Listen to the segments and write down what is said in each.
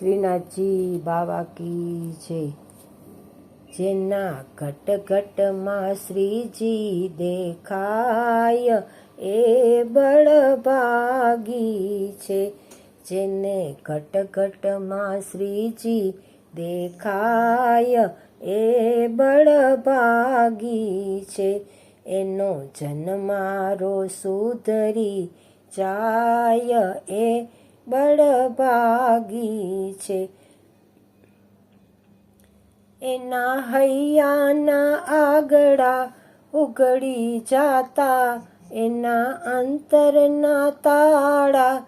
શ્રીનાથજી બાવા કી છે. જેના ઘટ ઘટમાં શ્રીજી દેખાય એ બળભાગી છે. જેને ઘટ ઘટમાં શ્રીજી દેખાય એ બળભાગી છે. એનો જન્મારો સુધરી જાય એ બળભાગી છે. એના હૈયાના આગળા ઉગડી જાતા, એના અંતરના તાળા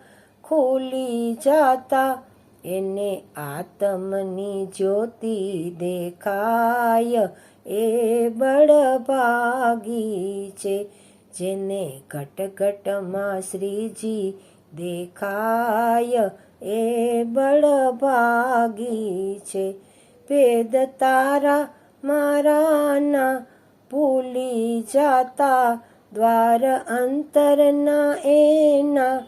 ખોલી જાતા, એને આત્મની જ્યોતિ દેખાય. એ બળભાગી છે, જેને ઘટ ઘટમાં શ્રીજી દેખાય એ બળભાગી છે. ભેદ તારા મારાના ભૂલી જાતા, દ્વાર અંતરના એના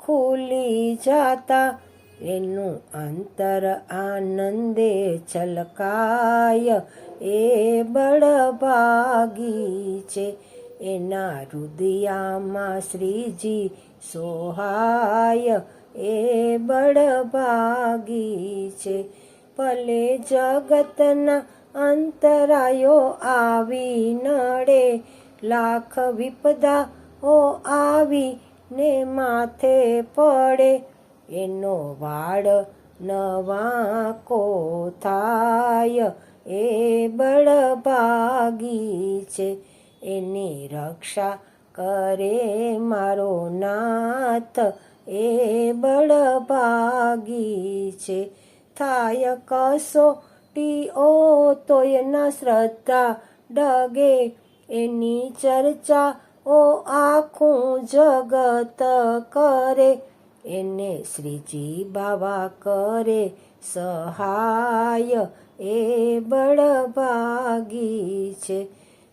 ખુલી જાતા. એનું અંતર આનંદે છલકાય એ બળભાગી છે. એના હૃદયામાં શ્રીજી સોહાય એ બળભાગી છે. ભલે જગતના અંતરાયો આવી નડે, લાખ વિપદા ઓ આવી ને માથે પડે, એનો વાળ નવાકો થાય, એ બળભાગી છે. એની રક્ષા કરે મારો નાથ. એ બળભાગી છે. થાય કસોટીઓ તોય ન શ્રદ્ધા ડગે. એની ચર્ચા ઓ આખું જગત કરે. એને શ્રીજી બાવા કરે સહાય. એ બળભાગી છે.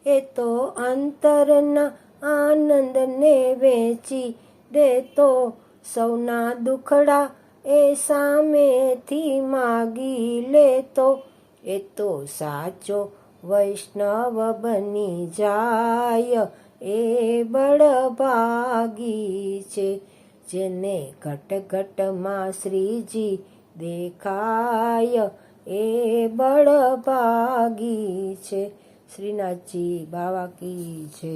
એ તો અંતરના આનંદને વેચી દેતો સૌના દુખડા એ સામેથી માગી લેતો એ તો સાચો વૈષ્ણવ બની જાય એ બળભાગી છે. જેને ઘટ ઘટમાં શ્રીજી દેખાય એ બળભાગી છે. શ્રીનાથજી બાવા કી છે